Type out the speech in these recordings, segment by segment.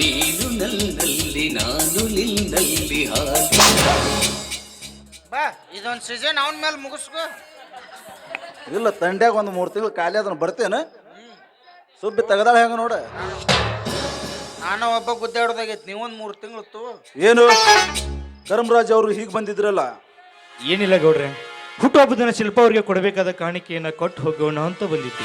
ನೀನು ನನ್ನಲ್ಲಿ ನಾನು ನಿನ್ನಲ್ಲಿ ಹಾಗೆ. ಬಾ ಇದೊಂದು ಸೀಸನ್ ಅವನ ಮೇಲೆ ಮುಗಿಸ್ಕೋ. ಇಲ್ಲ ತಂಡ್ಯಾಗ ಒಂದು ಮೂರು ತಿಂಗಳು ಖಾಲಿ ಅದನ್ನ ಬರ್ತೇನೆ. ಸುಬ್ಬಿ ತೆಗದಾಳ ಹೆಂಗ ನೋಡ? ನಾನು ಒಬ್ಬ ಗುದ್ದಾಡೋದಾಗೈತಿ ನೀವೊಂದು ಮೂರು ತಿಂಗಳು ತು. ಏನು? ಧರ್ಮರಾಜ್ ಅವರು ಹೀಗೆ ಬಂದಿದ್ರಲ್ಲ? ಏನಿಲ್ಲ ಗೌಡ್ರೆ ಹುಟ್ಟುಹಬ್ಬದ ದಿನ ಶಿಲ್ಪ ಅವ್ರಿಗೆ ಕೊಡಬೇಕಾದ ಕಾಣಿಕೆಯನ್ನ ಕೊಟ್ಟು ಹೋಗೋಣ ಅಂತ ಬಂದಿದ್ದೆ.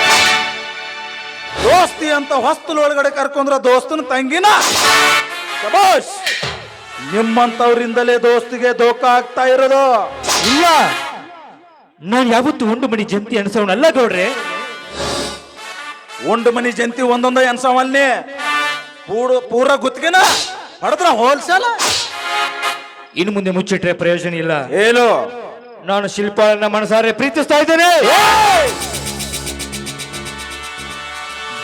ದೋಸ್ತಿ ಅಂತ ಹೊಸ್ತಲೊಳಗಡೆ ಕರ್ಕೊಂಡ್ರ ದೋಸ್ತನ ತಂಗಿನ? ಶಬಾಷ್! ನಿಮ್ಮಂತವ್ರಿಂದಲೇ ದೋಸ್ತಿಗೆ ದೋಖ ಆಗ್ತಾ ಇರೋದು. ಇಲ್ಲ. ನಾನು ಯಾವತ್ತು ಉಂಡು ಮಣಿ ಜಂತಿ ಅನ್ಸವನಲ್ಲ ಗೌಡ್ರೆ. ಉಂಡು ಮನಿ ಜಂತಿ ಒಂದೊಂದ ಎನ್ಸವಲ್ಲಿ ಪೂರ ಪೂರ ಗುತ್ತಿಗೆನ? ಹೊಡೆದ್ರ ಹೋಲ್ಸೇಲ? ಇನ್ನು ಮುಂದೆ ಮುಚ್ಚಿಟ್ರೆ ಪ್ರಯೋಜನ ಇಲ್ಲ. ಏನು? ನಾನು ಶಿಲ್ಪಾಳನ್ನ ಮನಸಾರೆ ಪ್ರೀತಿಸ್ತಾ ಇದ್ದೇನೆ.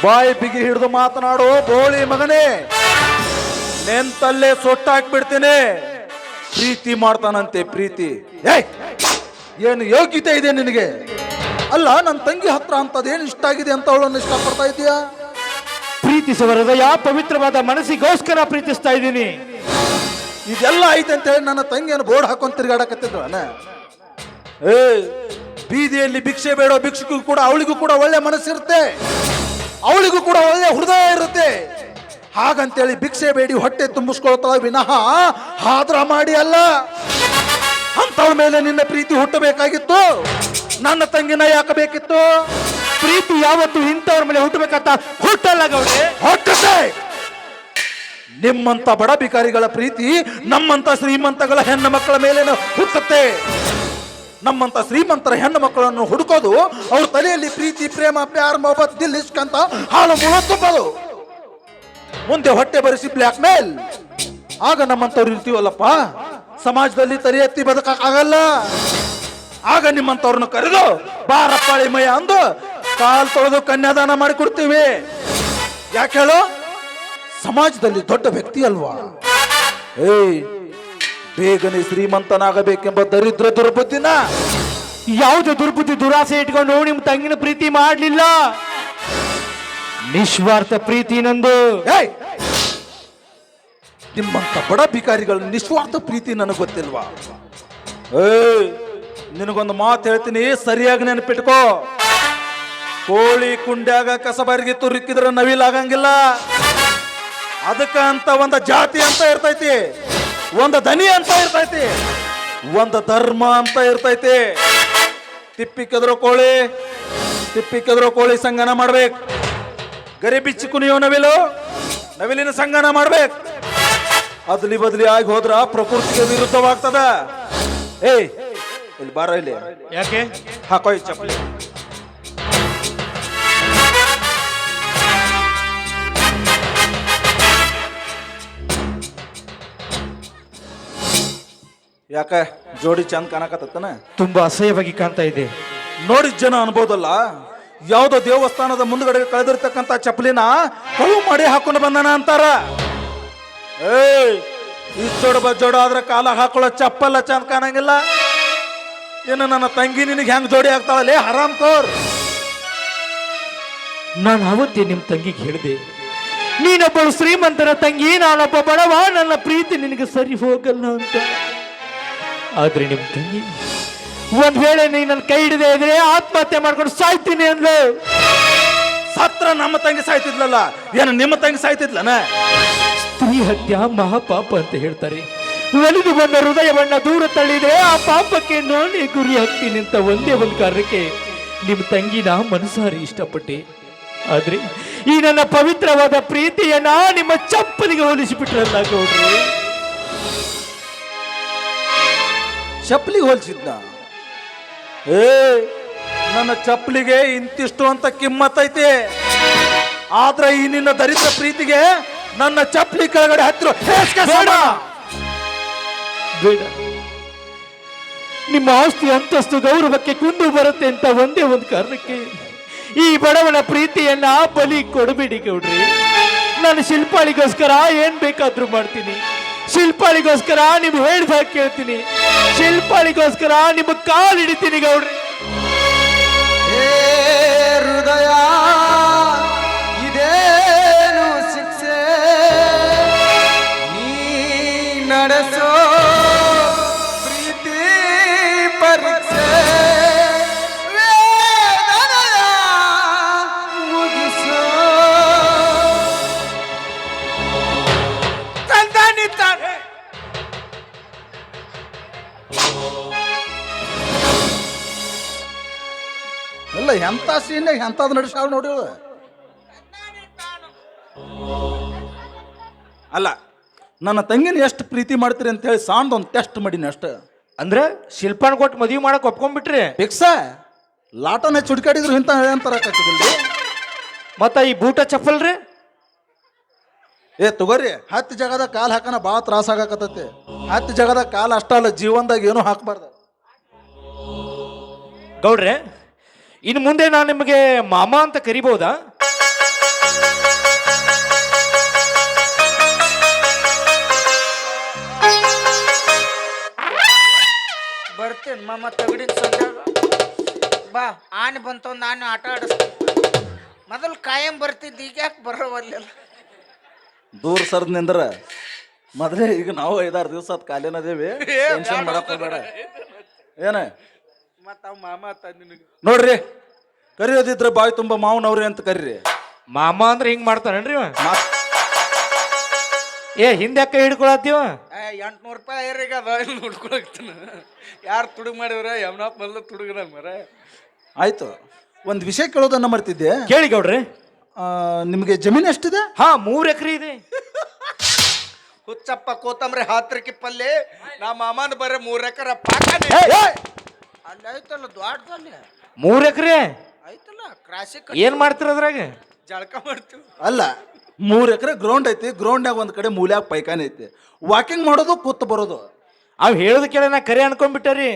ಬಾಯಿ ಬಿಗಿ ಹಿಡಿದು ಮಾತನಾಡು ಬೋಳಿ ಮಗನೇ. ನೆಂತಲ್ಲೇ ಸೊಟ್ಟಾಕ್ಬಿಡ್ತೀನಿ. ಪ್ರೀತಿ ಮಾಡ್ತಾನಂತೆ ಪ್ರೀತಿ. ಏಯ್ ಏನು ಯೋಗ್ಯತೆ ಇದೆ ನಿನಗೆ? ಅಲ್ಲ ನನ್ನ ತಂಗಿ ಹತ್ರ ಅಂತದೇನು ಇಷ್ಟ ಆಗಿದೆ ಅಂತ ಅವಳನ್ನು ಇಷ್ಟಪಡ್ತಾ ಇದೀಯಾ ಪ್ರೀತಿಸುವ ಹೃದಯ ಪವಿತ್ರವಾದ ಮನಸ್ಸಿಗೋಸ್ಕರ ಪ್ರೀತಿಸ್ತಾ ಇದ್ದೀನಿ. ಇದೆಲ್ಲ ಐತೆ ಅಂತ ಹೇಳಿ ನನ್ನ ತಂಗಿಯನ್ನು ಬೋರ್ಡ್ ಹಾಕೊಂಡು ತಿರುಗಾಡಕತ್ತಿದ್ರು ಅಣ್ಣ ಏ ಬೀದಿಯಲ್ಲಿ ಭಿಕ್ಷೆ ಬೇಡೋ ಭಿಕ್ಷೆಗೂ ಕೂಡ ಅವಳಿಗೂ ಕೂಡ ಒಳ್ಳೆ ಮನಸ್ಸಿರುತ್ತೆ. ಅವಳಿಗೂ ಕೂಡ ಒಳ್ಳೆ ಹೃದಯ ಇರುತ್ತೆ. ಹಾಗಂತೇಳಿ ಭಿಕ್ಷೆ ಬೇಡಿ ಹೊಟ್ಟೆ ತುಂಬಿಸ್ಕೊಳ್ತಾ ವಿನಃ ಹಾದ್ರ ಮಾಡಿ ಅಲ್ಲ. ಅಂತವಳ ಮೇಲೆ ನಿನ್ನ ಪ್ರೀತಿ ಹುಟ್ಟಬೇಕಾಗಿತ್ತು. ನನ್ನ ತಂಗಿನ ಯಾಕಬೇಕಿತ್ತು ಪ್ರೀತಿ ಯಾವತ್ತು ಇಂಥವ್ರ ಮೇಲೆ ಹುಟ್ಟಬೇಕಂತ ಹುಟ್ಟಲ್ಲ ಗೌಡ್ರೆ. ಹೊಟ್ಟತೆ ನಿಮ್ಮಂತ ಬಡ ಭಿಕಾರಿಗಳ ಪ್ರೀತಿ ನಮ್ಮಂತ ಶ್ರೀಮಂತಗಳ ಹೆಣ್ಣು ಮಕ್ಕಳ ಮೇಲೆ ಹುಟ್ಟುತ್ತೆ. ನಮ್ಮಂತ ಶ್ರೀಮಂತರ ಹೆಣ್ಣು ಮಕ್ಕಳನ್ನು ಹುಡುಕೋದು, ಅವ್ರ ತಲೆಯಲ್ಲಿ ಪ್ರೀತಿ, ಪ್ರೇಮ, ಪ್ಯಾರ್ ಮೊಹಬತ್ ದಿಲ್ ಇಷ್ಕ್ ಅಂತ ಹಾಳು ಮುಳ ಮುಂದೆ ಹೊಟ್ಟೆ ಬರೆಸಿ ಬ್ಲ್ಯಾಕ್ ಮೇಲ್. ಆಗ ನಮ್ಮಂತವ್ರು ಇರ್ತೀವಲ್ಲಪ್ಪ. ಸಮಾಜದಲ್ಲಿ ತಲೆ ಎತ್ತಿ ಬದುಕಾಗಲ್ಲ ಆಗ ನಿಮ್ಮಂತವ್ರನ್ನ ಕರೆದು, ಬಾರಪ್ಪಾಳಿ ಮಯ ಅಂದು ಕಾಲ್ ತೊಳೆದು ಕನ್ಯಾದಾನ ಮಾಡಿಕೊಡ್ತೀವಿ. ಯಾಕೆ ಹೇಳು? ಸಮಾಜದಲ್ಲಿ ದೊಡ್ಡ ವ್ಯಕ್ತಿ ಅಲ್ವಾ? ಏಯ್ ಬೇಗನೆ ಶ್ರೀಮಂತನಾಗಬೇಕೆಂಬ ದರಿದ್ರ ದುರ್ಬುದ್ಧಿನ ಯಾವುದೇ ದುರ್ಬುದ್ಧಿ ದುರಾಸೆ ಇಟ್ಕೊಂಡು ನಿಮ್ ತಂಗಿನ ಪ್ರೀತಿ ಮಾಡ್ಲಿಲ್ಲ? ನಿಸ್ವಾರ್ಥ ಪ್ರೀತಿ ನಂದು. ನಿಮ್ಮಂತ ಬಡ ಭಿಕಾರಿಗಳ ನಿಸ್ವಾರ್ಥ ಪ್ರೀತಿ ನನಗೆ ಗೊತ್ತಿಲ್ವಾ? ಏ ನಿನಗೊಂದು ಮಾತು ಹೇಳ್ತೀನಿ ಸರಿಯಾಗಿ ನೆನಪಿಟ್ಕೋ. ಕೋಳಿ ಕುಂಡ್ಯಾಗ ಕಸಬಾರಿಗೆ ತುರುಕಿದ್ರೆ ನವಿಲಾಗಂಗಿಲ್ಲ. ಅದಕ್ಕ ಅಂತ ಒಂದು ಜಾತಿ ಅಂತ ಇರ್ತೈತಿ. ಒಂದು ಧನಿ ಅಂತ ಇರ್ತೈತಿ ಒಂದು ಧರ್ಮ ಅಂತ ಇರ್ತೈತಿ. ತಿಪ್ಪಿ ಕದ್ರೋ ಕೋಳಿ ತಿಪ್ಪಿ ಕದ್ರೋ ಕೋಳಿ ಸಂಗನ ಮಾಡ್ಬೇಕು. ಗರಿ ಬಿಚ್ಚಿ ಕುಣಿಯೋ ನವಿಲು ನವಿಲಿನ ಸಂಗನ ಮಾಡ್ಬೇಕು. ಅದ್ಲಿ ಬದ್ಲಿ ಆಗಿ ಹೋದ್ರ ಪ್ರಕೃತಿಗೆ ವಿರುದ್ಧವಾಗ್ತದ. ಏಯ್ ಇಲ್ಲಿ ಬಾರ ಇಲ್ಲಿ. ಯಾಕೆ? ಹಾಕೋ ಚಪ್ಪಲಿ. ಯಾಕ ಜೋಡಿ ಚಂದ ಕಾಣಕತ್ತನ ತುಂಬಾ ಅಸಹ್ಯವಾಗಿ ಕಾಣ್ತಾ ಇದೆ. ನೋಡಿ ಜನ ಅನ್ಬೋದಲ್ಲ ಯಾವುದೋ ದೇವಸ್ಥಾನದ ಮುಂದ್ಗಡೆ ಕಳೆದಿರ್ತಕ್ಕಂಥ ಚಪ್ಪಲಿನ ಕಳು ಮಾಡಿ ಹಾಕೊಂಡು ಬಂದನ ಅಂತಾರ. ಏಯ್ ಜೋಡ ಬಜ್ಜೋಡ ಆದ್ರೆ ಕಾಲ ಹಾಕೊಳ್ಳೋ ಚಪ್ಪಲ್ಲ ಚಂದ ಕಾಣಂಗಿಲ್ಲ. ಏನು ನನ್ನ ತಂಗಿ ನಿನಗೆ ಹೆಂಗ್ ಜೋಡಿ ಆಗ್ತಾಳಲ್ಲೇ ಹರಾಮ್ ತೋರ್ ನಾನು ಅವತ್ತೇ ನಿಮ್ ತಂಗಿಗೆ ಹೇಳಿದೆ ನೀನೊಬ್ಬಳು ಶ್ರೀಮಂತರ ತಂಗಿ ನಾನೊಬ್ಬ ಬಡವ ನನ್ನ ಪ್ರೀತಿ ನಿನಗೆ ಸರಿ ಹೋಗಲ್ಲ ಅಂತ. ಆದ್ರೆ ನಿಮ್ ತಂಗಿ ಒಂದ್ ವೇಳೆ ನೀ ನನ್ನ ಕೈ ಹಿಡಿದೇ ಇದ್ರೆ ಆತ್ಮಹತ್ಯೆ ಮಾಡ್ಕೊಂಡು ಸಾಯ್ತೀನಿ ಅಂದ್ಲು. ಸತ್ರ ನಮ್ಮ ತಂಗಿ ಸಾಯ್ತಿದ್ಲಲ್ಲ? ಏನು ನಿಮ್ಮ ತಂಗಿ ಸಾಯ್ತಿದ್ಲನ? ಸ್ತ್ರೀ ಹತ್ಯ ಮಹಾಪಾಪ ಅಂತ ಹೇಳ್ತಾರೆ. ಒಲಿದು ಬಂದ ಹೃದಯವನ್ನ ದೂರ ತಳ್ಳಿದೆ. ಆ ಪಾಪಕ್ಕೆ ನೋಡಿ ಗುರಿ ಹಾಕ್ತೀನಿ ಅಂತ ಒಂದೇ ಒಂದು ಕಾರಣಕ್ಕೆ ನಿಮ್ಮ ತಂಗಿನ ಮನಸಾರಿ ಇಷ್ಟಪಟ್ಟೆ. ಆದ್ರೆ ಈ ನನ್ನ ಪವಿತ್ರವಾದ ಪ್ರೀತಿಯನ್ನ ನಿಮ್ಮ ಚಪ್ಪಲಿಗೆ ಹೋಲಿಸಿಬಿಟ್ರಲ್ಲ ಗೌಡ್ರಿ ಚಪ್ಪಲಿಗೆ ಹೋಲಿಸಿದ್ನ. ಏ, ನನ್ನ ಚಪ್ಪಲಿಗೆ ಇಂತಿಷ್ಟು ಅಂತ ಕಿಮ್ಮತ್ತೈತೆ ಆದ್ರೆ ಈ ನಿನ್ನ ದರಿದ್ರ ಪ್ರೀತಿಗೆ ನನ್ನ ಚಪ್ಪಲಿ ಕೆಳಗಡೆ ಹತ್ತಿರ ಬೇಡ. ನಿಮ್ಮ ಆಸ್ತಿ ಅಂತಸ್ತು ಗೌರವಕ್ಕೆ ಕುಂದು ಬರುತ್ತೆ ಅಂತ ಒಂದೇ ಒಂದು ಕಾರಣಕ್ಕೆ ಈ ಬಡವನ ಪ್ರೀತಿಯನ್ನ ಬಲಿ ಕೊಡಬೇಡಿ ಗೌಡ್ರಿ. ನಾನು ಶಿಲ್ಪಾಳಿಗೋಸ್ಕರ ಏನ್ ಬೇಕಾದ್ರೂ ಮಾಡ್ತೀನಿ. ಶಿಲ್ಪಾಳಿಗೋಸ್ಕರ ನಿಮ್ ಹೇಳ್ದಾಗ ಕೇಳ್ತೀನಿ. ಶಿಲ್ಪಾಳಿಗೋಸ್ಕರ ನಿಮ್ಮ ಕಾಲ್ ಹಿಡಿತೀನಿ ಗೌಡ್ರಿ. ಹೃದಯ ಇದೇನು ಶಿಕ್ಷೆ? ನೀ ನಡೆಸೋ ಇಲ್ಲ ಎಂಥ ಸೀನ್ ಎಂತದ್ ನಡೆಸಾವ್ ನೋಡಿ ಅಲ್ಲ ನನ್ನ ತಂಗಿನ ಎಷ್ಟು ಪ್ರೀತಿ ಮಾಡ್ತೀರಿ ಅಂತ ಹೇಳಿ ಸಾಂದ್ ಒಂದು ಟೆಸ್ಟ್ ಮಾಡೀನಿ ಅಷ್ಟ. ಅಂದ್ರೆ ಶಿಲ್ಪಾನ್ ಕೊಟ್ಟು ಮದುವೆ ಮಾಡಕ್ ಒಪ್ಕೊಂಡ್ಬಿಟ್ರಿ? ಫಿಕ್ಸ ಲಾಟನ ಚುಡ್ಕಾಡಿದ್ರು ಇಂತ ಅಂತರಕ್ಕಾಗ್ತದಿಲ್ರಿ ಮತ್ತ ಈ ಬೂಟ ಚಪ್ಪಲ್ ರೀ ಏ ತಗೋರಿ ಹತ್ತು ಜಾಗದಾಗ ಕಾಲ್ ಹಾಕನ ಭಾಳ ತ್ರಾಸ ಆಗಾಕತ್ತೈತಿ. ಹತ್ತು ಜಗದ ಕಾಲ ಅಷ್ಟ ಅಲ್ಲ ಜೀವನದಾಗ ಏನೂ ಹಾಕಬಾರ್ದು. ಗೌಡ್ರೆ ಇನ್ನು ಮುಂದೆ ನಾನು ನಿಮಗೆ ಮಾಮ ಅಂತ ಕರಿಬಹುದಾ ಬರ್ತೇನೆ ಮಾಮ ತಗಡಿನ ಸಂಜಾಗ ಬಾ ಆನೆ ಬಂತು ನಾನು ಆನೆ ಆಟ ಆಡಿಸ್ತೀನಿ. ಮೊದಲು ಕಾಯಂ ಬರ್ತಿದ್ದು ಈಗ ಯಾಕೆ ಬರೋವಲ್ಲ ದೂರ ಸರ್ದ್ ನಿಂದ್ರ ಮೊದಲೇ ಈಗ ನಾವು ಐದಾರು ದಿವಸ ಅದ್ ಕಾಲಿನ ಅದೇವಿ. ಟೆನ್ಷನ್ ಮಾಡಕ್ ಹೋಗ್ಬೇಡ. ಏನ? ಮತ್ತ ಅವ್ ಮಾಮ ಅತ್ತ ನಿನಗೆ. ನೋಡ್ರಿ ಕರಿಯೋದಿದ್ರೆ ಬಾಯಿ ತುಂಬ ಮಾವನವ್ರಿ ಅಂತ ಕರೀರಿ. ಮಾಮ ಅಂದ್ರೆ ಹಿಂಗ್ ಮಾಡ್ತಾನೇನ್ರಿ ಇವ? ಮಾತ್ ಏ ಹಿಂದೆ ಕೈ ಹಿಡ್ಕೊಳತ್ತೀವ ಎಂಟ್ನೂರು ರೂಪಾಯಿ ಈಗ ಅದ ನೋಡ್ಕೊಳಕ್ತಾನ ಯಾರು ತುಡುಗ್ ಮಾಡಿದ್ರ ಯಮನಪ್ಪ ಮೊದಲು ತುಡುಗನ ಮರ. ಆಯ್ತು. ಒಂದು ವಿಷಯ ಕೇಳೋದನ್ನ ಮರ್ತಿದ್ದೆ. ಕೇಳಿ ಗೌಡ್ರಿ. ಆ, ನಿಮಗೆ ಜಮೀನು ಎಷ್ಟಿದೆ? ಹಾ ಮೂರ್ ಎಕರೆ ಇದೆ. ಹುಚ್ಚಪ್ಪ ಕೋತಂಬರಿ ಹಾತ್ರಕ್ಕೆ ಪಲ್ಲೆ. ನಮ್ಮ ಮಾಮನ ಬರೀ ಮೂರ್ ಎಕರೆ ಪಾಕನೆ ಅಲ್ಲಿ ಐತಲ್ಲ ದೊಡ್ಡದಲ್ಲಿ ಮೂರ್ ಎಕರೆ? ಐತಲ್ಲ ಕ್ರಾಸಿಕ್ ಏನ್ ಮಾಡ್ತೀರ ಅದ್ರಾಗ? ಜಳಕ ಮಾಡ್ತೀವಿ. ಅಲ್ಲ ಮೂರ್ ಎಕರೆ ಗ್ರೌಂಡ್ ಐತಿ ಗ್ರೌಂಡ್ನಾಗ ಒಂದ್ ಕಡೆ ಮೂಲ್ಯಾಗ ಪೈಖಾನೆ ಐತಿ. ವಾಕಿಂಗ್ ಮಾಡೋದು ಕೂತ್ ಬರೋದು. ಅವ್ ಹೇಳೋದ್ ಕೇಳ ನಾ ಕರೆ ಅನ್ಕೊಂಡ್ಬಿಟ್ಟಾರಿ.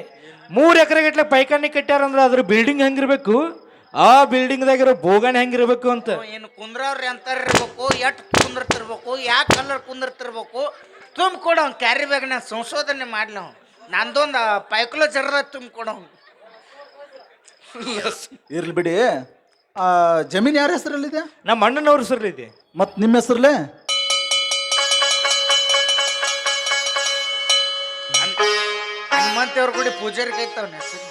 ಮೂರ್ ಎಕರೆ ಗಟ್ಲೆ ಪೈಖಾನೆ ಕಟ್ಟ್ಯಾರ ಅಂದ್ರೆ ಅದ್ರ ಬಿಲ್ಡಿಂಗ್ ಹೆಂಗಿರ್ಬೇಕು? ಆ ಬಿಲ್ಡಿಂಗ್ದಾಗಿರೋ ಬೋಗಣಿ ಹೆಂಗಿರ್ಬೇಕು ಅಂತ? ಏನು ಕುಂದ್ರವ್ರಿ ಅಂತಾರಿರ್ಬೇಕು ಎಟ್ ಕುಂದಿರ್ತಿರ್ಬೇಕು ಯಾವ ಕಲರ್ ಕುಂದಿರ್ತಿರ್ಬೇಕು ತುಂಬ ಕ್ಯಾರಿ ಅವ್ನು ಕ್ಯಾರಿ ಬ್ಯಾಗ್ನ ಸಂಶೋಧನೆ ಮಾಡ್ಲಿ ಅವ್ನು. ನಂದೊಂದು ಪೈಕ್ಲೋ ಜರದ ತುಂಬ ಕೊಡೋ ಇರ್ಲಿ ಬಿಡಿ. ಆ, ಜಮೀನ್ ಯಾರ ಹೆಸರಲ್ಲಿದೆ? ನಮ್ಮ ಅಣ್ಣನವ್ರ ಸರ್ ಇದೆ ಮತ್ತು ನಿಮ್ಮ ಹೆಸರಲ್ಲೇ? ಹನುಮಂತೇವ್ರ ಗುಡಿ ಪೂಜಾರಿಗೆ ಐತವ್ನ ಹೆಸರು.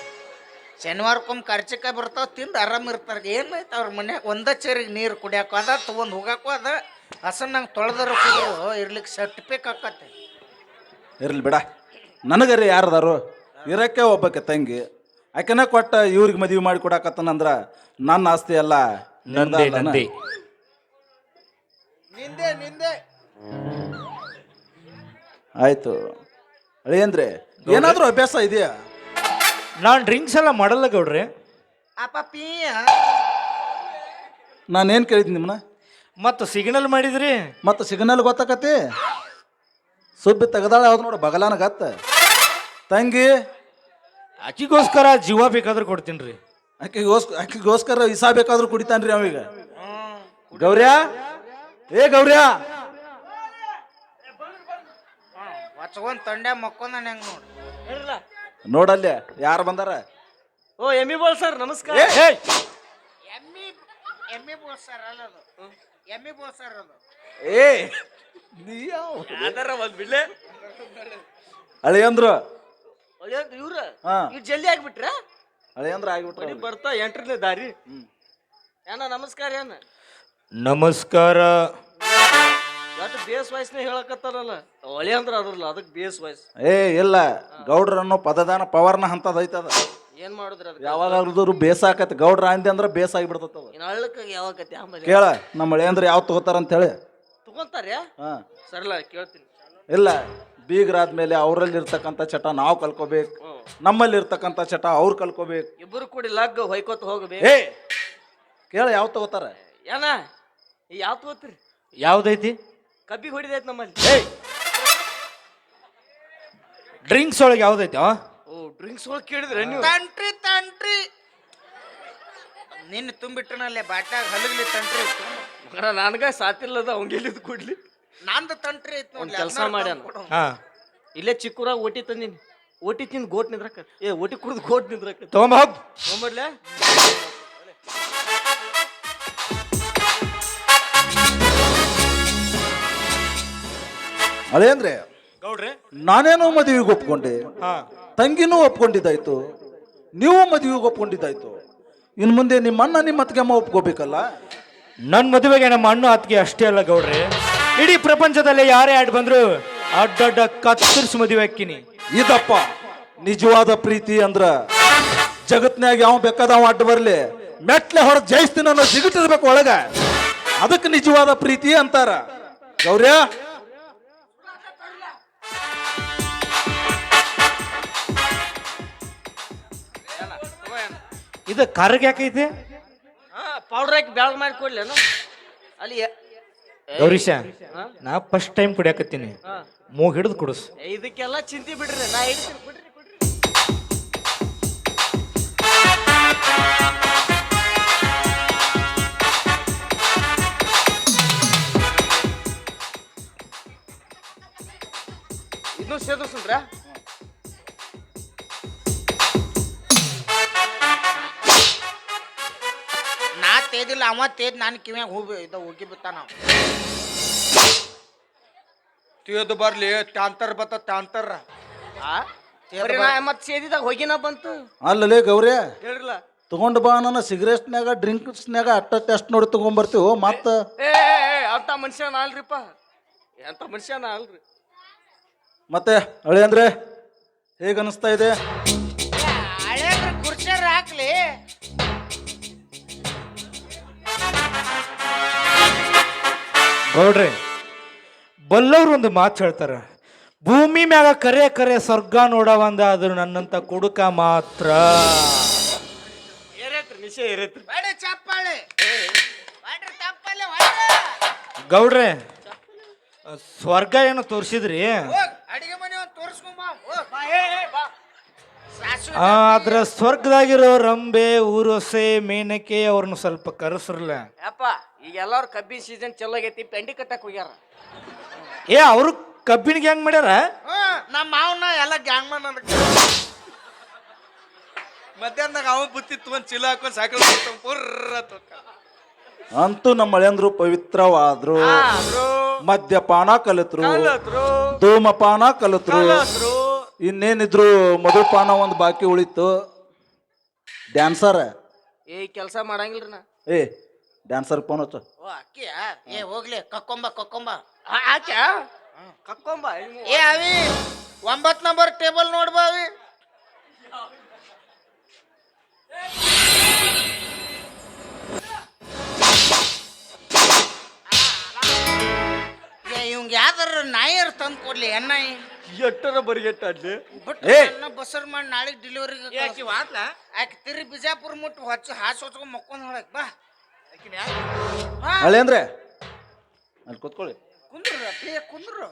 ಶನಿವಾರಕ್ಕೊಮ್ಮೆ ಖರ್ಚಕ್ಕೆ ಬರ್ತಾವ ತಿಂದು ಆರಾಮ್ ಇರ್ತಾರೆ. ಏನೈತೆ ಅವ್ರ ಮನ್ಯಾಗ ಒಂದೇ ಚೇರಿಗೆ ನೀರು ಕುಡಿಯಾಕ ಅದ ತೊಗೊಂಡು ಹೋಗಾಕು ಅದ ಹಸನ್ ನಂಗೆ ತೊಳೆದ್ರ ಕುಡಿದ್ರು ಇರ್ಲಿಕ್ಕೆ ಸರ್ಟಿಫಿಕ್ ಆಕತ್ತೆ ಇರ್ಲಿ ಬಿಡ. ನನಗರಿ ಯಾರದಾರು ಇರಕ್ಕೆ ಒಬ್ಬಕ್ಕೆ ತಂಗಿ ಆಕೆನ ಕೊಟ್ಟ ಇವ್ರಿಗೆ ಮದುವೆ ಮಾಡಿ ಕೊಡಾಕತ್ತನಂದ್ರ ನನ್ನ ಆಸ್ತಿ ಎಲ್ಲ ನಿಂದೆ ನಿಂದೆ. ಆಯ್ತು. ಅಳಿಯಂದ್ರೆ ಏನಾದರೂ ಅಭ್ಯಾಸ ಇದೆಯಾ? ನಾನ್ ಡ್ರಿಂಕ್ಸ್ ಎಲ್ಲ ಮಾಡಲ್ಲ ಗೌಡ್ರಿ. ಅಪ್ಪ ಪೀಯ ನಾನೇನು ಕೇಳಿದ್ದೀನಿ ನಿಮ್ಮನ್ನ? ಮತ್ತು ಸಿಗ್ನಲ್ ಮಾಡಿದ್ರಿ? ಮತ್ತು ಸಿಗ್ನಲ್ ಗೊತ್ತಾಕತಿ ಸುಬ್ಬಿ ತೆಗ್ದಾಳ ಯಾವ್ದು ನೋಡು ಬಗಲಾನಗತ್ತ ತಂಗಿ. ಆಕಿಗೋಸ್ಕರ ಜೀವ ಬೇಕಾದ್ರೂ ಕೊಡ್ತೀನಿ ರೀ ಆಕಿಗೋಸ್ಕರ ಆಕಿಗೋಸ್ಕರ ಇಸಾ ಬೇಕಾದ್ರೂ ಕುಡಿತಾನ್ರಿ ಅವೀಗ ಗೌರ್ಯ? ಏ ಗೌರ್ಯ? ಹೊಚ್ಕೊಂಡ್ ತಂಡೆ ಮಕ್ಕೊಂದ ಹೆಂಗ್ ನೋಡು. ನೋಡಲ್ಲೇ ಯಾರು ಬಂದಾರ? ಓ ಎಮ್ಮಿ ಬೋಲ್ ಸರ್ ನಮಸ್ಕಾರ. ಎಮ್ಮಿ ಎಮ್ಮಿ ಎಮ್ಮಿ ಸರ್ ಅಲ್ಲ ಅದು. ಎಮ್ಮಿ ಸರ್ ಅದು. ಏ ನೀ ಯಾವ? ಅದರ ಒಂದ್ ಬಿಡ್ಲೆ. ಅಳಿಯಂದ್ರು. ಇವ್ರ? ಹಾ. ಜಲ್ದಿ ಜಲ್ದಿ ಆಗ್ಬಿಟ್ರ? ಅಳಿಯಂದ್ರ ನೀವು ಬರ್ತಾ ಎಂಟ್ರನೇ ದಾರಿ. ಏನ ನಮಸ್ಕಾರ ಏನ? ನಮಸ್ಕಾರ. ಒಟ್ಟು ಬೇಸ್ ವಯಸ್ಸನೇ ಹೇಳಕತ್ತಾರಲ್ಲ. ಒಳೆ ಅಂದ್ರ ಅದ್ರಲ್ಲ ಅದಕ್ಕೆ ಬೇಸ್ ವಾಯ್ಸ್. ಏ ಇಲ್ಲ. ಗೌಡ್ರ ಅನ್ನೋ ಪದದಾನ ಪವರ್ನ ಹಂತದ ಐತದ. ಏನ್ ಮಾಡಿದ್ರ ಅದಕ್ಕೆ? ಯಾವಾಗಾದ್ರೂ ಬೇಸ ಆಕತಿ. ಗೌಡ್ರ ಅಂದೆ ಅಂದ್ರೆ ಬೇಸ ಆಗಿಬಿಡ್ತದ ಇನ್ನು ಹಳ್ಳಕ್ಕೆ ಯಾವಾಗತ್ತೆ ಆಮೇಲೆ ಕೇಳ ನಮ್ಮ ಅಳಿಯಂದ್ರ ಯಾವ ತಗೋತಾರ ಅಂತ ಹೇಳಿ ತಗೊಂತಾರ್ಯಾ? ಹಾ. ಸರಲ್ಲ ಕೇಳ್ತೀನಿ. ಇಲ್ಲ. ಬೀಗರಾದ್ಮೇಲೆ ಅವರಲ್ಲಿ ಇರ್ತಕ್ಕಂಥ ಚಟ ನಾವು ಕಲ್ಕೋಬೇಕು. ನಮ್ಮಲ್ಲಿ ಇರ್ತಕ್ಕಂಥ ಚಟ ಅವ್ರು ಕಲ್ಕೋಬೇಕು. ಇಬ್ಬರು ಕೂಡಿ ಲಗ್ ಹೊಯ್ಕೋತ ಹೋಗ್ಬೇಕು. ಏ ಕೇಳ ಯಾವ ತಗೋತಾರ? ಏನ? ಯಾವ ತಗೋತೀರಿ? ಯಾವ್ದೈತಿ? ಕಬ್ಬಿಗೆ ಹೊಡಿದೈತ್ ನಮ್ಮಲ್ಲಿ. ಏಯ್! ಡ್ರಿಂಕ್ಸ್ ಒಳಗೆ ಯಾವ್ದೈತೆ ಆ? ಓ ಡ್ರಿಂಕ್ಸ್ ಒಳಗೆ ಕೇಳಿದ್ರೆ ನೀವು. ತಂಟ್ರಿ ತಂಟ್ರಿ. ನಿನ್ನ ತುಂಬಿಟ್ಟನಲ್ಲೇ ಬಾಟ್ಯಾಗ ಹಲಗ್ಲಿ ತಂಟ್ರಿ ಇತ್ತು. ಮಗನ ನನಗ ಸಾತಿಲ್ಲದ ಅವಂಗೆ ಎಲ್ಲಿದ್ ಕೊಡ್ಲಿ? ನಂದು ತಂಟ್ರಿ ಐತಿ ಒಂದ್ ಕೆಲ್ಸ ಮಾಡ್ಯಾನ. ಹಾ. ಇಲ್ಲೇ ಚಿಕ್ಕೂರಾಗ ಓಟಿ ತಂದಿನಿ. ಓಟಿ ತಿಂದು ಗೋಟ್ ನಿಂದ್ರಕ ಏ ಓಟಿ ಕುಡ್ದು ಗೋಟ್ ನಿಂದ್ರಕ ತಗೊಂಬ ಹೋಗ್. ತೊಗೊಂಬರ್ಲೆ? ಅದೇ ಅಂದ್ರೆ ಗೌಡ್ರೆ? ನಾನೇನೋ ಮದುವೆಗೆ ಒಪ್ಕೊಂಡೆ. ಹಾ. ತಂಗಿನೂ ಒಪ್ಕೊಂಡಿದ್ದಾಯ್ತು. ನೀವು ಮದುವೆಗೆ ಒಪ್ಕೊಂಡಿದ್ದಾಯ್ತು. ಇನ್ನು ಮುಂದೆ ನಿಮ್ಮ ಅಣ್ಣ ನಿಮ್ಮ ಅತ್ತಿಗೆಮ್ಮ ಒಪ್ಕೋಬೇಕಲ್ಲ? ನನ್ನ ಮದುವೆಗೆ ನಮ್ಮ ಅಣ್ಣ ಅತ್ತಿಗೆ ಅಷ್ಟೇ ಅಲ್ಲ ಗೌಡ್ರೆ. ಇಡೀ ಪ್ರಪಂಚದಲ್ಲಿ ಯಾರೇ ಆಡ್ ಬಂದ್ರು ಅಡ್ಡಡ್ಡ ಕತ್ತರಿಸಿ ಮದುವೆ ಹಾಕಿನಿ ಇದಪ್ಪ ನಿಜವಾದ ಪ್ರೀತಿ ಅಂದ್ರ ಜಗತ್ನ್ಯಾಗ ಯಾವ ಬೇಕಾದವ ಅಡ್ಡ ಬರ್ಲಿ. ಮೆಟ್ಲೆ ಹೊರ ಜಯಿಸ್ತೀನಿ ಅನ್ನೋ ಜಿಗಿಟಿರ್ಬೇಕು ಒಳಗ. ಅದಕ್ಕೆ ನಿಜವಾದ ಪ್ರೀತಿ ಅಂತಾರ. ಗೌರ್ಯ ಇದು ಕರ್ಗ ಯಾಕೈತಿ? ಹಾ ಪೌಡರ್ ಹಾಕಿ ಬೆಳಗ್ ಮಾಡಿ ಕೊಡ್ಲೇನು ಅಲ್ಲಿ ಗೌರೀಶ ನಾ ಫಸ್ಟ್ ಟೈಮ್ ಕುಡಿಯಾಕತ್ತೀನಿ. ಮೂಗ್ ಹಿಡಿದು ಕುಡಿಸ್. ಇದಕ್ಕೆಲ್ಲ ಚಿಂತೆ ಬಿಡ್ರಿ ನಾ ಹಿಡಿತೀನಿ ಬಿಡ್ರಿ ಇನ್ನೂ ತೇದಿಲ್ಲ ಅವ ತೇದ್ ನಾನು ಕಿವ್ಯಾಗ ಹೋಗಿ ಇದ ಹೋಗಿ ಬಿತ್ತಾನ ತೇದು ಬರ್ಲಿ ತಾಂತರ ಬತ್ತ ತಾಂತರ ಆ? ಬರೀ ನಾ ಮತ್ತೆ ಸೇದಿದಾಗ ಹೋಗಿನ ಬಂತು. ಅಲ್ಲಲೇ ಗೌರ್ಯ ಹೇಳಿರಲ್ಲ ತಗೊಂಡ್ ಬಾ ನನ್ನ ಸಿಗರೇಟ್ನ್ಯಾಗ ಡ್ರಿಂಕ್ಸ್ನ್ಯಾಗ ಅಟ್ಟ ಟೆಸ್ಟ್ ನೋಡಿ ತಗೊಂಬರ್ತೀವೋ ಮತ್ತ? ಏ ಅಂತ ಮನುಷ್ಯ ನಾ ಅಲ್ರಿಪ್ಪ. ಎಂತ ಮನುಷ್ಯನ ಅಲ್ರಿ. ಮತ್ತೆ ಹಳೆ ಅಂದ್ರೆ ಹೇಗ ಅನಿಸ್ತಾ ಇದೆ? ಗೌಡ್ರೆ ಬಲ್ಲವ್ರು ಒಂದು ಮಾತು ಹೇಳ್ತಾರೆ ಭೂಮಿ ಮ್ಯಾಗ ಕರೆ ಕರೆ ಸ್ವರ್ಗ ನೋಡವಂದ ಅದು ನನ್ನಂತ ಕುಡುಕ ಮಾತ್ರ. ಗೌಡ್ರೆ ಸ್ವರ್ಗ ಏನು ತೋರಿಸಿದ್ರಿ? ಹೋಗ್ ಅಡಿಗೆ ಮನೆ ಒಂದು ತೋರಿಸ್ಕೊಂಬ ಹೋಗ್. ಬಾ ಏ ಏ, ಬಾ. ಸಾಸು ಅದ್ರ ಸ್ವರ್ಗದಾಗಿರೋ ರಂಬೆ ಊರೊಸೆ ಮೇನಕೆ ಅವ್ರನ್ನ ಸ್ವಲ್ಪ ಕರೆಸ್ರಲ್ಲ. ಯಪ್ಪ. ಈಗ ಎಲ್ಲಾರು ಕಬ್ಬಿನ ಸೀಸನ್ ಚಲೋ ಆಗೈತಿ ಪೆಂಡಿ ಕಟ್ಟಕ್ ಹೋಗ್ಯಾರ. ಏ ಅವರು ಕಬ್ಬಿನ ಗ್ಯಾಂಗ್ ಮಾಡ್ಯಾರ? ನಮ್ಮ ಮಾವನ ಎಲ್ಲ ಗ್ಯಾಂಗ್ ಮನ್ ಮಧ್ಯಾಹ್ನದಾಗ ಅವ ಬುತ್ತಿ ತಗೊಂಡ್ ಚೀಲ ಹಾಕೊಂಡ್ ಸಾಕಲ್ ಪುರ್ರ ಅಂತೂ ನಮ್ಮ ಹಳೆಯಂದ್ರು ಪವಿತ್ರವಾದ್ರು. ಮದ್ಯಪಾನ ಕಲಿತ್ರು. ಧೂಮಪಾನ ಕಲಿತ್ರು. ಇನ್ನೇನಿದ್ರು ಮಧುಪಾನ ಒಂದು ಬಾಕಿ ಉಳಿತು. ಡ್ಯಾನ್ಸರ್. ಏ ಕೆಲಸ ಮಾಡಂಗಿಲ್ರಿ ನಾ. ಏ ಡ್ಯಾನ್ಸರ್ ಫೋನ್ ಹಚ್ಚು. ಓ ಅಕ್ಕಿಯ ಏ ಹೋಗ್ಲಿ ಕಕ್ಕೊಂಬ ಕಕ್ಕೊಂಬ. ಆಚೆ ಕಕ್ಕೊಂಬ ಏ ಅವಿ ಒಂಬತ್ ನಂಬರ್ ಟೇಬಲ್ ನೋಡ್ಬ ಅವಿ. ಏ ಇವಂಗ ಯಾವ್ದಾರ ನಾಯರ್ ತಂದು ಕೊಡ್ಲಿ ಎನ್ನಾಯಿ ಎಟ್ಟರ ಬರಿಗೆಟ್ಟ ಅಲ್ಲಿ? ಬಿಟ್ಟು ಏ. ನನ್ನ ಬಸರ್ ಮಾಡಿ ನಾಳೆಗೆ ಡೆಲಿವರಿಗೆ ಆಕೆ ತಿರಿ ಬಿಜಾಪುರ ಮುಟ್ಟು ಹೊಚ್ಚ ಹಾಸು ಹೊಚ್ಕೊಂಡ್ ಮಕ್ಕೊಂಡ್ ಹೊಳಕ್ ಬಾ. ಹಳೆ ಅಂದ್ರೆ? ಅಲ್ಲಿ ಕೂತ್ಕೊಳ್ಳಿ. ಕುಂದ್ರು ಪ್ರಿಯ ಕುಂದ್ರು.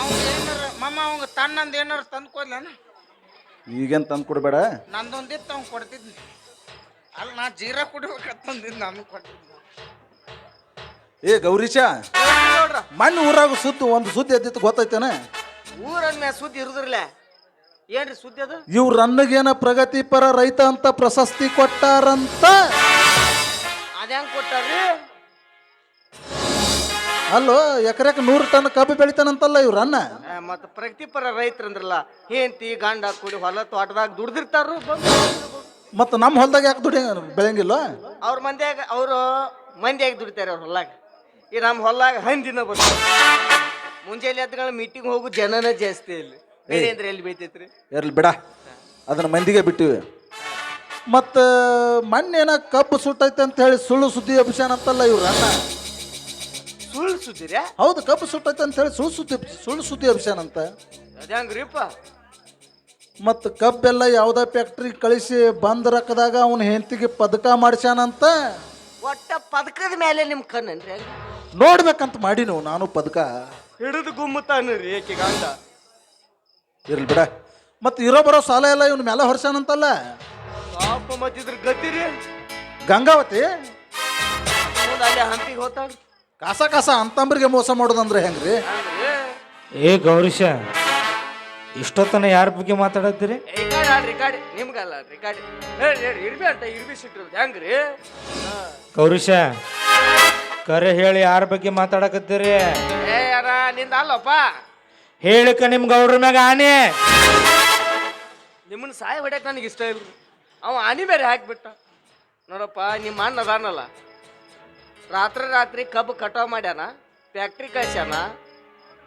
ಅವ್ನ ಏನಾರ ಮಮ್ಮ ಅವಂಗ ತನ್ನಂದ ಏನಾರ ತಂದು ಕೊಡ್ಲೇನ? ಈಗೇನ್ ತಂದು ಕೊಡಬೇಡ? ನಂದೊಂದಿತ್ತು ಅವ್ನು ಕೊಡ್ತಿದ್ನಿ. ಅಲ್ಲ ನಾ ಜೀರಾ ಕುಡಿಬೇಕಂತಂದಿದ್ದು ನಾನು ಕೊಟ್ಟಿದ್ದೆ ಏ ಗೌರೀಶ ನೋಡ್ರ. ಮಣ್ಣು ಊರಾಗ ಸುತ್ತು ಒಂದು ಸುದ್ದಿ ಎದ್ದಿತ್ತು ಗೊತ್ತೈತೇನ? ಊರನ್ ಮ್ಯಾ ಸುದ್ದಿ ಇರುದ್ರಲ್ಲ ಏನ್ರಿ ಸುದ್ದಿ ಅದು? ಇವ್ರ ಅನ್ನಗೇನ ಪ್ರಗತಿಪರ ರೈತ ಅಂತ ಪ್ರಶಸ್ತಿ ಕೊಟ್ಟಾರಂತ? ಅದ್ಯಾಂಗ್ ಕೊಟ್ಟಾರ್ರಿ ಅಲ್ಲೋ ಎಕರೆಕ್ ನೂರು ಟನ್ ಕಬ್ಬು ಬೆಳಿತಾನಂತಲ್ಲ ಇವ್ರ ಅನ್ನ? ಮತ್ತೆ ಪ್ರಗತಿಪರ ರೈತರಂದ್ರಲ್ಲ ಹೆಂಡತಿ ಗಂಡ ಕೂಡಿ ಹೊಲ ತೋಟದಾಗ ದುಡ್ದಿರ್ತಾರು ಮತ್ತ ನಮ್ಮ ಹೊಲ್ದಾಗ ಯಾಕೆ ದುಡಿ ಬೆಳೆಯಂಗಿಲ್ಲ? ಅವ್ರ ಮಂದಿಯಾಗ ಅವರು ಮಂದಿಯಾಗಿ ದುಡಿತಾರೆ ಅವ್ರ ಹೊಲಾಗ ಈ ನಮ್ಮ ಹೊಲಾಗ ಹಂದಿನ ಬರ್ತಾರೆ ಮುಂಜಾನೆ ಎದ್ಗಳ ಮೀಟಿಂಗ್ ಹೋಗು ಜನನೇ ಜಾಸ್ತಿ ಇಲ್ಲಿ ಬೇರೆ ಅಂದ್ರೆ ಎಲ್ಲಿ ಬೀಳ್ತೈತ್ರಿ? ಬಿಡ. ಅದನ್ನ ಮಂದಿಗೆ ಬಿಟ್ಟಿವಿ. ಮತ್ತು ಮಣ್ಣೇನ ಕಬ್ಬು ಸುಟ್ಟೈತೆ ಅಂತ ಹೇಳಿ ಸುಳ್ಳು ಸುದ್ದಿ ಅಭಿಷಾನ ಅಂತಲ್ಲ ಇವ್ರ ಅನ್ನ ಸುಳ್ಳು ಸುದ್ದಿರ್ಯಾ ಹೌದು ಕಬ್ಬು ಸುಟ್ಟೈತೆ ಅಂತ ಹೇಳಿ ಸುಳ್ಳು ಸುದ್ದಿ ಸುಳ್ಳು ಸುದ್ದಿ ಅಭಿಷಾನ ಅಂತ. ಅದ್ಯಾಂಗ್ರಿಪ್ಪ ಮತ್ತು ಕಬ್ಬೆಲ್ಲ ಯಾವುದೇ ಫ್ಯಾಕ್ಟ್ರಿ ಕಳಿಸಿ ಬಂದ್ ರೊಕ್ಕದಾಗ ಅವನ ಹೆಂಡತಿಗೆ ಪದಕ ಮಾಡಿಸ್ಯಾನಂತ ಒಟ್ಟ ಪದಕದ ಮೇಲೆ ನಿಮ್ ಕಣ್ಣನ್ರಿ ನೋಡ್ಬೇಕಂತ ಮಾಡಿ ನೀವು ನಾನು ಪದಕ. ಹಿಡಿದು ಗುಮ್ಮತಾನ್ರಿ ಏಕೆ ಗಂಡ. ಇರ್ಲಿ ಬಿಡ. ಮತ್ತು ಇರೋ ಬರೋ ಸಾಲ ಎಲ್ಲ ಇವನ್ ಮೇಲೆ ಹೊರ್ಸಾನಂತಲ್ಲ ಪಾಪ ಮತ್ತಿದ್ರ ಗತಿರಿ ಗಂಗಾವತಿ? ಮುಂದೆ ಅಲ್ಲಿ ಹಂಪಿಗೆ ಹೋತಾಗ ಕಾಸ ಕಾಸ ಅಂತಂಬ್ರಿಗೆ ಮೋಸ ಮಾಡೋದಂದ್ರೆ ಹೆಂಗ್ರಿ? ಏ ಗೌರೀಶ ಇಷ್ಟೊತ್ತನ ಯಾರ ಬಗ್ಗೆ ಮಾತಾಡತ್ತೀರಿ? ರಿಕಾರ್ಡ್ ಆಡ್ರಿ ರಿಕಾರ್ಡ್ ನಿಮ್ಗಲ್ಲ ರಿಕಾರ್ಡ್ ಹೇಳಿ ಹೇಳಿ ಇರ್ಬಿ ಅಂತ ಇರ್ಬಿ ಸಿಟ್ಟಿರೋದು. ಹೆಂಗ್ರಿ? ಗೌರೀಶ ಕರೆ ಹೇಳಿ ಯಾರ ಬಗ್ಗೆ ಮಾತಾಡಕತ್ತೀರಿ? ಏ ಯಾರ ನಿಂದ ಅಲ್ಲಪ್ಪ. ಹೇಳಿಕ ನಿಮ್ ಗೌಡ್ರ ಮ್ಯಾಗ ಆನೆ. ನಿಮ್ಮನ್ನ ಸಾಯ ಹೊಡ್ಯಕ್ ನನಗೆ ಇಷ್ಟ ಇಲ್ಲ ಅವ ಆನಿ ಬೇರೆ ಹಾಕ್ಬಿಟ್ಟ. ನೋಡಪ್ಪ ನಿಮ್ಮ ಅಣ್ಣ ಅದಾನಲ್ಲ. ರಾತ್ರಿ ರಾತ್ರಿ ಕಬ್ಬು ಕಟಾವ್ ಮಾಡ್ಯಾನ ಫ್ಯಾಕ್ಟ್ರಿ ಕಳ್ಸ್ಯಾನ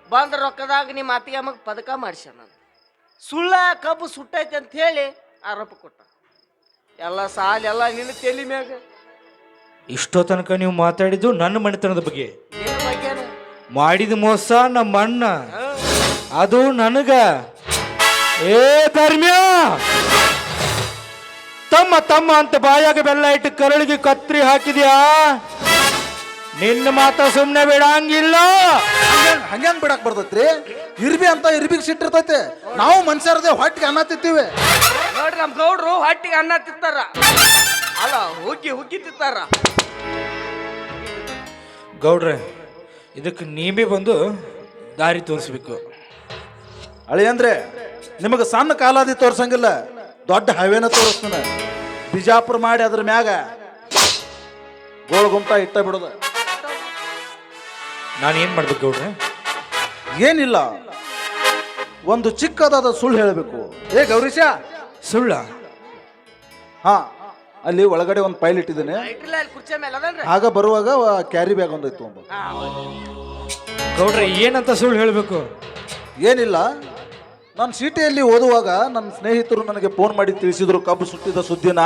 ಬಂದ ರೊಕ್ಕದಾಗ ನಿಮ್ಮ ಅತ್ತಿಗೆ ಅಮ್ಮಗ್ ಪದಕ ಮಾಡ್ಸ್ಯಾನ ಸುಳ್ಳ ಕಬ್ಬು ಸುಟ್ಟೈತೆ ಅಂತ ಹೇಳಿ ಆರೋಪ ಕೊಟ್ಟ. ಎಲ್ಲ ಸಾಲ ಎಲ್ಲ ನಿನ್ನ ತೆಲಿ ಮ್ಯಾಗ. ಇಷ್ಟೋ ತನಕ ನೀವು ಮಾತಾಡಿದ್ದು ನನ್ನ ಮನೆತನದ ಬಗ್ಗೆ. ನಿನ್ನ ಬಗ್ಗೆನ? ಮಾಡಿದ ಮೋಸ ನಮ್ಮ ಅಣ್ಣ. ಅದು ನನಗ. ಏ ಧರ್ಮ್ಯ ತಮ್ಮ ಅಂತ ಬಾಯಾಗ ಬೆಲ್ಲ ಇಟ್ಟು ಕರಳಿಗೆ ಕತ್ರಿ ಹಾಕಿದ್ಯಾ? ನಿನ್ನ ಮಾತ ಸುಮ್ಮನೆ ಬಿಡಂಗಿಲ್ಲ. ಹಂಗೇನ್ ಬಿಡಕ್ ಬರ್ತೈತ್ರಿ? ಇರ್ಬಿ ಅಂತ ಇರ್ಬಿಗ್ ಸಿಟ್ಟಿರ್ತೈತೆ. ನಾವು ಮನುಷ್ಯರದೇ ಹೊಟ್ಟಿಗೆ ಅನ್ನ ತಿಂತೀವಿ. ನೋಡ್ರಿ ನಮ್ಮ ಗೌಡ್ರು ಹೊಟ್ಟಿಗೆ ಅನ್ನ ತಿಂತಾರ. ಅಲ್ಲ ಹುಗ್ಗಿ ಹುಗ್ಗಿ ತಿಂತಾರ. ಗೌಡ್ರೆ ಇದಕ್ಕೆ ನೀವೇ ಬಂದು ದಾರಿ ತೋರಿಸ್ಬೇಕು. ಅಳಿ ಅಂದ್ರೆ ನಿಮಗೆ ಸಣ್ಣ ಕಾಲಾದಿ ತೋರ್ಸಂಗಿಲ್ಲ. ದೊಡ್ಡ ಹೈವೇನ ತೋರಿಸ್ತಾನ. ಬಿಜಾಪುರ ಮಾಡಿ ಅದ್ರ ಮ್ಯಾಗ ಗೋಳ್ ಇಟ್ಟ ಬಿಡೋದ. ನಾನು ಏನು ಮಾಡ್ಬೇಕು ಗೌಡ್ರೆ? ಏನಿಲ್ಲ. ಒಂದು ಚಿಕ್ಕದಾದ ಸುಳ್ಳು ಹೇಳಬೇಕು. ಏ ಗೌರೀಶ? ಸುಳ್ಳ? ಹಾ ಅಲ್ಲಿ ಒಳಗಡೆ ಒಂದು ಪೈಲ್ ಇಟ್ಟಿದ್ದೇನೆ. ಆಗ ಬರುವಾಗ ಕ್ಯಾರಿ ಬ್ಯಾಗ್ ಒಂದೈತು ಇತ್ತು ಗೌಡ್ರೆ ಏನಂತ ಸುಳ್ಳು ಹೇಳಬೇಕು? ಏನಿಲ್ಲ. ನಾನು ಸಿಟಿಯಲ್ಲಿ ಓದುವಾಗ ನನ್ನ ಸ್ನೇಹಿತರು ನನಗೆ ಫೋನ್ ಮಾಡಿ ತಿಳಿಸಿದ್ರು ಕಬ್ಬು ಸುಟ್ಟಿದ ಸುದ್ದಿನ.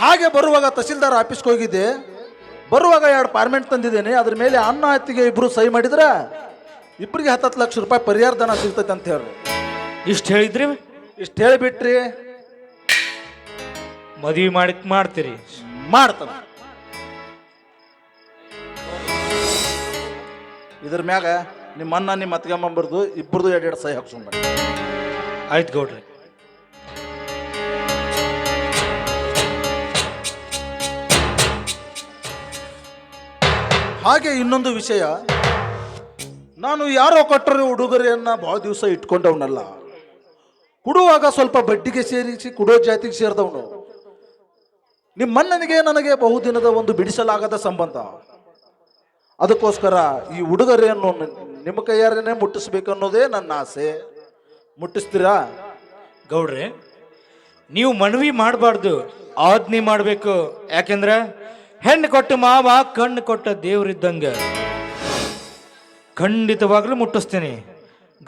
ಹಾಗೆ ಬರುವಾಗ ತಹಸೀಲ್ದಾರ್ ಆಫೀಸ್ಗೆ ಹೋಗಿದ್ದೆ. ಬರುವಾಗ ಎರಡು ಪಾರ್ಮೆಂಟ್ ತಂದಿದ್ದೇನೆ. ಅದ್ರ ಮೇಲೆ ಅನ್ನ ಹತ್ತಿಗೆ ಇಬ್ರು ಸಹಿ ಮಾಡಿದ್ರ ಇಬ್ಬರಿಗೆ ಹತ್ತತ್ತು ಲಕ್ಷ ರೂಪಾಯಿ ಪರಿಹಾರ ಧನ ಸಿಗ್ತೈತೆ ಅಂತ ಹೇಳ್ರಿ. ಇಷ್ಟು ಹೇಳಿದ್ರಿ ಇಷ್ಟು ಹೇಳಿಬಿಟ್ರಿ. ಮದುವೆ ಮಾಡಿ ಮಾಡ್ತೀರಿ. ಮಾಡ್ತಾನ. ಇದ್ರ ಮ್ಯಾಗ ನಿಮ್ಮ ಅನ್ನ ನಿಮ್ಮ ಅತ್ತಿಗೆಮ್ಮ ಬರ್ದು ಇಬ್ಬರದು ಎರಡು ಎರಡು ಸಹಿ ಹಾಕ್ಸ್ಕೊಂಡ್ ಆಯ್ತು ಗೌಡ್ರಿ. ಹಾಗೆ ಇನ್ನೊಂದು ವಿಷಯ. ನಾನು ಯಾರೋ ಕೊಟ್ಟರು ಉಡುಗೊರೆಯನ್ನು ಬಹಳ ದಿವಸ ಇಟ್ಕೊಂಡವನಲ್ಲ. ಕುಡುವಾಗ ಸ್ವಲ್ಪ ಬಡ್ಡಿಗೆ ಸೇರಿಸಿ ಕುಡೋ ಜಾತಿಗೆ ಸೇರಿದವನು. ನಿಮ್ಮಣ್ಣನಿಗೆ ನನಗೆ ಬಹುದಿನದ ಒಂದು ಬಿಡಿಸಲಾಗದ ಸಂಬಂಧ. ಅದಕ್ಕೋಸ್ಕರ ಈ ಉಡುಗೊರೆಯನ್ನು ನಿಮ್ಮ ಕೈಯಾರನೇ ಮುಟ್ಟಿಸ್ಬೇಕನ್ನೋದೇ ನನ್ನ ಆಸೆ. ಮುಟ್ಟಿಸ್ತೀರಾ? ಗೌಡ್ರೆ ನೀವು ಮನವಿ ಮಾಡಬಾರ್ದು ಆಜ್ಞೆ ಮಾಡಬೇಕು. ಯಾಕೆಂದ್ರೆ ಹೆಣ್ಣು ಕೊಟ್ಟ ಮಾವ ಕಣ್ಣು ಕೊಟ್ಟ ದೇವರಿದ್ದಂಗ ಖಂಡಿತವಾಗ್ಲೂ ಮುಟ್ಟಿಸ್ತೀನಿ.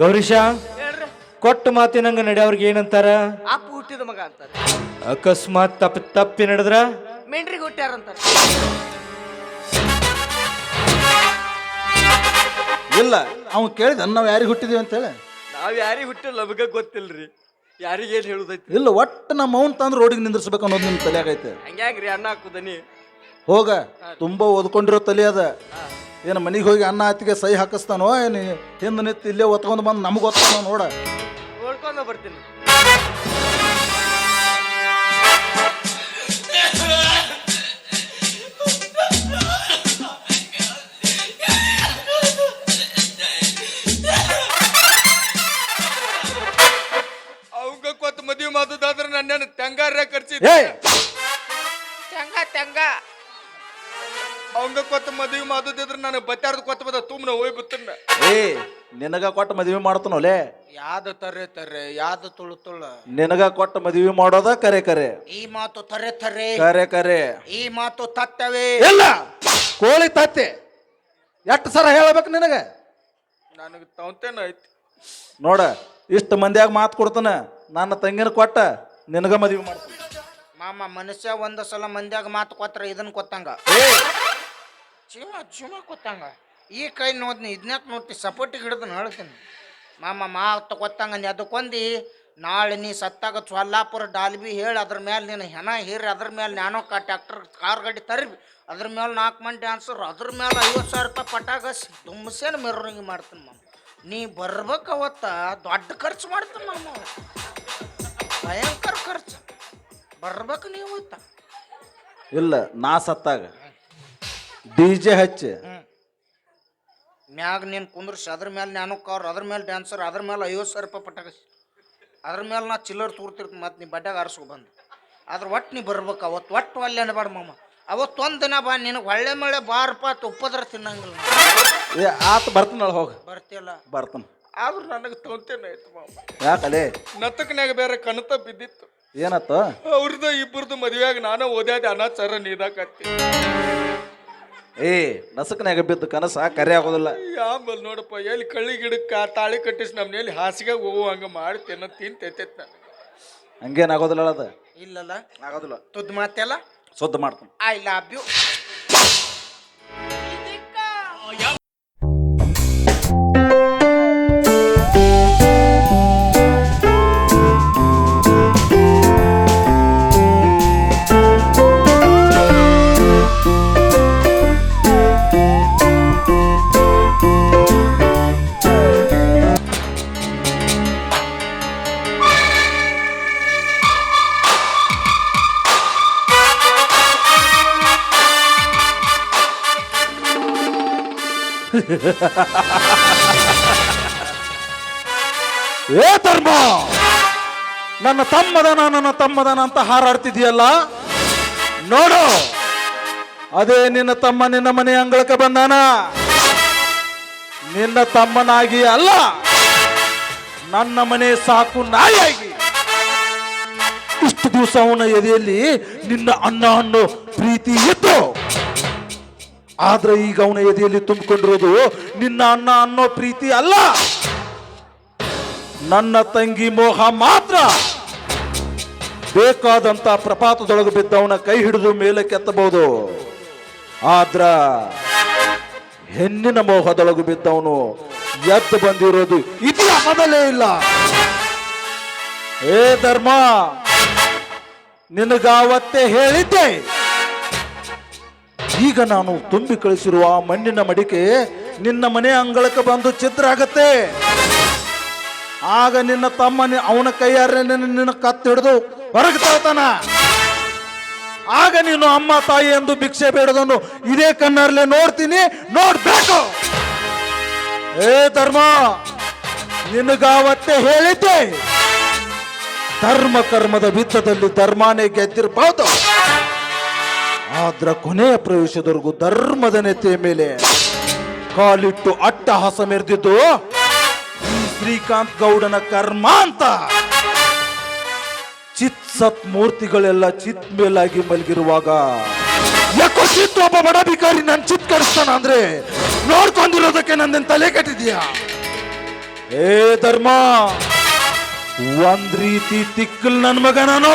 ಗೌರೀಶ ಕೊಟ್ಟು ಕೊಟ್ಟ ಮಾತಿನಂಗ ನಡೆಯವ್ರಿಗೆ ಏನಂತಾರ? ಅಪ್ಪ ಹುಟ್ಟಿದ ಮಗ ಅಂತಾರೆ. ಅಕಸ್ಮಾತ್ ತಪ್ಪಿ ತಪ್ಪಿ ನಡೆದ್ರ? ಮೆಂಡ್ರಿಗೆ ಹುಟ್ಟ್ಯಾರಂತಾರೆ. ಇಲ್ಲ. ಅವ್ ಕೇಳಿದ ನಾವು ಯಾರಿಗೆ ಹುಟ್ಟಿದೀವಿ ಅಂತೇಳಿ ನಾವ್ ಯಾರಿಗೆ ಹುಟ್ಟಿಲ್ಲ ನಮಗ ಗೊತ್ತಿಲ್ರಿ. ಯಾರಿಗೇನ್ ಹೇಳುದೈತಿ? ಇಲ್ಲ ಒಟ್ಟು ನಮ್ಮ ಮೌನ್ ತಂದ್ರೆ ರೋಡಿಗೆ ನಿಂದ್ರಿಸ್ಬೇಕು ಅನ್ನೋದು ನಿಮ್ಮ ತಲೆಯಾಗೈತೆ ಹಂಗ್ಯಾಗ್ರಿ ಅಣ್ಣ ಹಾಕುದನಿ? ಹೋಗ ತುಂಬ ಓದ್ಕೊಂಡಿರೋ ತಲೆ ಅದ. ಏನು ಮನೆಗೆ ಹೋಗಿ ಅನ್ನ ಆತಿಗೆ ಸಹಿ ಹಾಕಿಸ್ತಾನೋ ಏನು ಹಿಂದೆ ನಿಂತು ಇಲ್ಲೇ ಒತ್ಕೊಂಡು ಬಂದು ನಮಗೆ ಒತ್ತಾನೋ ನೋಡ. ನೋಡ್ಕೊಂಡ ಬರ್ತೀನಿ. ಏಯ್ ತೆಂಗ ತೆಂಗ. ಅವಂಗ ಕೊತ್ತ ಮದುವೆ ಮಾದುದಿದ್ರೆ ನನಗೆ ಬತ್ತಾರ್ದು ಕೊತ್ತ ಬದ ತುಮ್ನ ಹೋಗಿ ಬಿತ್ತನ್ನ ಏ ನಿನಗ ಕೊಟ್ಟು ಮದುವೆ ಮಾಡ್ತಾನೋಲೆ ಯಾವ್ದು ತರ್ರೆ ತರ್ರೆ ಯಾವ್ದು ತುಳು ತುಳು. ನಿನಗ ಕೊಟ್ಟು ಮದುವೆ ಮಾಡೋದ ಕರೆ ಕರೆ. ಈ ಮಾತು ತರೆ ತರ್ರೆ. ಕರೆ ಕರೆ. ಈ ಮಾತು ತತ್ತವೇ. ಇಲ್ಲ ಕೋಳಿ ತತ್ತೆ. ಎಷ್ಟು ಸರ ಹೇಳಬೇಕು ನಿನಗೆ? ನನಗೆ ತವಂತೇನ ಐತಿ. ನೋಡ ಇಷ್ಟು ಮಂದಿಯಾಗ ಮಾತು ಕೊಡ್ತಾನ ನನ್ನ ತಂಗಿನ ಕೊಟ್ಟ ನಿನಗ ಮದುವೆ ಮಾಡ್ತಾನೆ. ಮಾಮ ಮನುಷ್ಯ ಒಂದ ಸಲ ಮಂದ್ಯಾಗ ಮಾತು ಕೊತ್ರ ಇದನ್ನ ಕೊತ್ತಂಗ ಜೀವ ಜೀವ ಕೊತ್ತಂಗ ಈ ಕೈ ನೋದ್ನಿ ಇದನ್ಯಾಕ್ ನೋಡ್ತಿ ಸಪೋರ್ಟಿಗೆ ಹಿಡಿದು ಹೇಳ್ತೀನಿ. ಮಾಮ ಮಾತು ಕೊತ್ತಂಗ ಅದಕ್ಕೊಂದು ನಾಳೆ ನೀ ಸತ್ತಾಗ ಚೊಲ್ಲಾಪುರ ಡಾಲ್ಬಿ ಹೇಳಿ ಅದ್ರ ಮೇಲೆ ನೀನು ಹೆಣ ಹೀರಿ ಅದ್ರ ಮೇಲೆ ನಾನು ಕಾ ಟ್ಯಾಕ್ಟರ್ ಕಾರ್ ಗಾಡಿ ತರ್ಬಿ ಅದ್ರ ಮೇಲೆ ನಾಲ್ಕು ಮಂದಿ ಡ್ಯಾನ್ಸರ್ ಅದ್ರ ಮೇಲೆ ಐವತ್ತು ಸಾವಿರ ರೂಪಾಯಿ ಪಟಾಕಸ್ ದುಮ್ಸೇನ ಮೆರವಣಿಗೆ ಮಾಡ್ತೀನಿ ಮಾಮ. ನೀ ಬರ್ಬೇಕು ಅವತ್ತ ದೊಡ್ಡ ಖರ್ಚು ಮಾಡ್ತೀನಿ ಮಾಮ. ಭಯಂಕರ ಖರ್ಚು. ಬರ್ಬೇಕು ನೀವು ಇಲ್ಲ ನಾ ಸತ್ತಾಗ. ಡಿ ಜೆ ಹಚ್ಚಿ. ಮ್ಯಾಗ ನೀನು ಕುಂದ್ರಿಸಿ ಅದ್ರ ಮೇಲೆ ನಾನು ಕವರ್ ಅದ್ರ ಮೇಲೆ ಡ್ಯಾನ್ಸರ್ ಅದ್ರ ಮೇಲೆ ಐವತ್ತು ಸಾವಿರ ರೂಪಾಯಿ ಪಟಾಕಸ್ ಅದ್ರ ಮೇಲೆ ನಾ ಚಿಲ್ಲರ್ ತೂರ್ತಿರ್ತೀನಿ ಮತ್ತೆ ನೀ ಬಡ್ಡಾಗ ಆರಿಸ್ಕೊ ಬಂದು. ಅದ್ರ ಒಟ್ಟು ನೀ ಬರ್ಬೇಕು ಅವತ್ತು ಒಟ್ಟು ಒಲ್ಲೆ ಅನ್ಬೇಡ ಮಾಮ. ಅವತ್ತು ಒಂದು ದಿನ ಬಾ ನಿನಗೆ ಒಳ್ಳೆ ಮಳೆ ಬಾರಪ್ಪ ತುಪ್ಪದ್ರ ತಿನ್ನಂಗಿಲ್ಲ. ಏ ಆತ ಬರ್ತಾನಳ ಹೋಗ. ಬರ್ತಿಲ್ಲ ಬರ್ತಾನ. ಆದ್ರೂ ನನಗೆ ತೊಂತೇನೆ ಆಯ್ತು ಮಾಮ. ಯಾಕಲೆ? ನತ್ತಕನ್ಯಾಗ ಬೇರೆ ಕನತ ಬಿದ್ದಿತ್ತು. ಏನತ್ತ ಅವ್ರದ್ದು ಇಬ್ಬರದು ಮದುವೆಯಾಗ ನಾನು ಓದ್ಯಾದ ಅನಾಚಾರ ನೀದಾಕತ್ತಿ ಏ ನಸಕ್ನಾಗ ಬಿದ್ದು ಕನಸ ಕರೆ ಆಗೋದಿಲ್ಲ. ಆಂಬಲ್ ನೋಡಪ್ಪ ಎಲ್ಲಿ ಕಳ್ಳಿ ಗಿಡಕ್ಕ ತಾಳಿ ಕಟ್ಟಿಸಿ ನಮ್ಮನೇಲಿ ಹಾಸಿಗೆ ಹೋಗು ಹಂಗ ತಿನ್ನ ತಿಂತೈತೆ ನಾನು ಹಂಗೇನಾಗೋದಿಲ್ಲ ಅದ? ಇಲ್ಲಲ್ಲ. ಆಗೋದಿಲ್ಲ. ತುದ್ದು ಮಾತೆಲ್ಲ? ಸುದ್ದ ಮಾಡ್ತಾನೆ. ಐ ಲವ್ ಯು ಏ ಧರ್ಮ! ನನ್ನ ತಮ್ಮದನ ನನ್ನ ತಮ್ಮದನ ಅಂತ ಹಾರಾಡ್ತಿದೀಯಲ್ಲ ನೋಡು! ಅದೇ ನಿನ್ನ ತಮ್ಮ ನಿನ್ನ ಮನೆ ಅಂಗಳಕ್ಕೆ ಬಂದಾನ. ನಿನ್ನ ತಮ್ಮನಾಗಿ ಅಲ್ಲ, ನನ್ನ ಮನೆ ಸಾಕು ನಾಯಿಯಾಗಿ. ಇಷ್ಟು ದಿವಸ ಅವನ ಎದೆಯಲ್ಲಿ ನಿನ್ನ ಅನ್ನ ಅನ್ನೋ ಪ್ರೀತಿ ಇತ್ತು. ಆದ್ರೆ ಈಗ ಅವನ ಎದೆಯಲ್ಲಿ ತುಂಬಿಕೊಂಡಿರೋದು ನಿನ್ನ ಅಣ್ಣ ಅನ್ನೋ ಪ್ರೀತಿ ಅಲ್ಲ. ನನ್ನ ತಂಗಿ ಮೋಹ ಮಾತ್ರ. ಬೇಕಾದಂತ ಪ್ರಪಾತದೊಳಗೆ ಬಿದ್ದವನ ಕೈ ಹಿಡಿದು ಮೇಲೆ ಕೆತ್ತಬಹುದು. ಆದ್ರ ಹೆಣ್ಣಿನ ಮೋಹದೊಳಗು ಬಿದ್ದವನು ಎದ್ದು ಬಂದಿರೋದು ಇತಿಹಾಸದಲ್ಲೇ ಇಲ್ಲ. ಏ ಧರ್ಮ, ನಿನಗಾವತ್ತೇ ಹೇಳಿದ್ದೆ. ಈಗ ನಾನು ತುಂಬಿ ಕಳಿಸಿರುವ ಮಣ್ಣಿನ ಮಡಿಕೆ ನಿನ್ನ ಮನೆ ಅಂಗಳಕ್ಕೆ ಬಂದು ಚಿತ್ರ ಆಗತ್ತೆ. ಆಗ ನಿನ್ನ ತಮ್ಮ ಅವನ ಕೈಯಾರೆ ನಿನ್ನ ಕತ್ತು ಹಿಡಿದು ಹೊರಗೆ ತಳ್ತಾನ ಆಗ ನೀನು ಅಮ್ಮ ತಾಯಿ ಎಂದು ಭಿಕ್ಷೆ ಬೇಡದನ್ನು ಇದೇ ಕಣ್ಣರ್ಲೆ ನೋಡ್ತೀನಿ, ನೋಡ್ಬೇಕು. ಏ ಧರ್ಮ, ನಿನಗಾವತ್ತೆ ಹೇಳಿದ್ದೆ. ಧರ್ಮ ಕರ್ಮದ ವಿತ್ತದಲ್ಲಿ ಧರ್ಮಾನೇ ಗೆದ್ದಿರಬಹುದು ಆದ್ರ ಕೊನೆಯ ಪ್ರವೇಶದವರೆಗೂ ಧರ್ಮದ ನೆತೆಯ ಮೇಲೆ ಕಾಲಿಟ್ಟು ಅಟ್ಟಹಾಸ ಮೆರೆದಿದ್ದು ಶ್ರೀಕಾಂತ್ ಗೌಡನ ಕರ್ಮ ಅಂತ. ಚಿತ್ ಸತ್ ಮೂರ್ತಿಗಳೆಲ್ಲ ಚಿತ್ ಮೇಲಾಗಿ ಮಲಗಿರುವಾಗ, ಯಾಕೋ ಚಿತ್ ಒಬ್ಬ ಬಡ ಬಿಕಾರಿ ನನ್ ಚಿತ್ ಅಂದ್ರೆ ನೋಡ್ಕೊಂಡಿರೋದಕ್ಕೆ ನನ್ನ ತಲೆ ಕೆಟ್ಟಿದ್ಯಾ? ಏ ಧರ್ಮ, ಒಂದ್ ರೀತಿ ತಿಕ್ಕಲ್ ನನ್ ಮಗ ನಾನು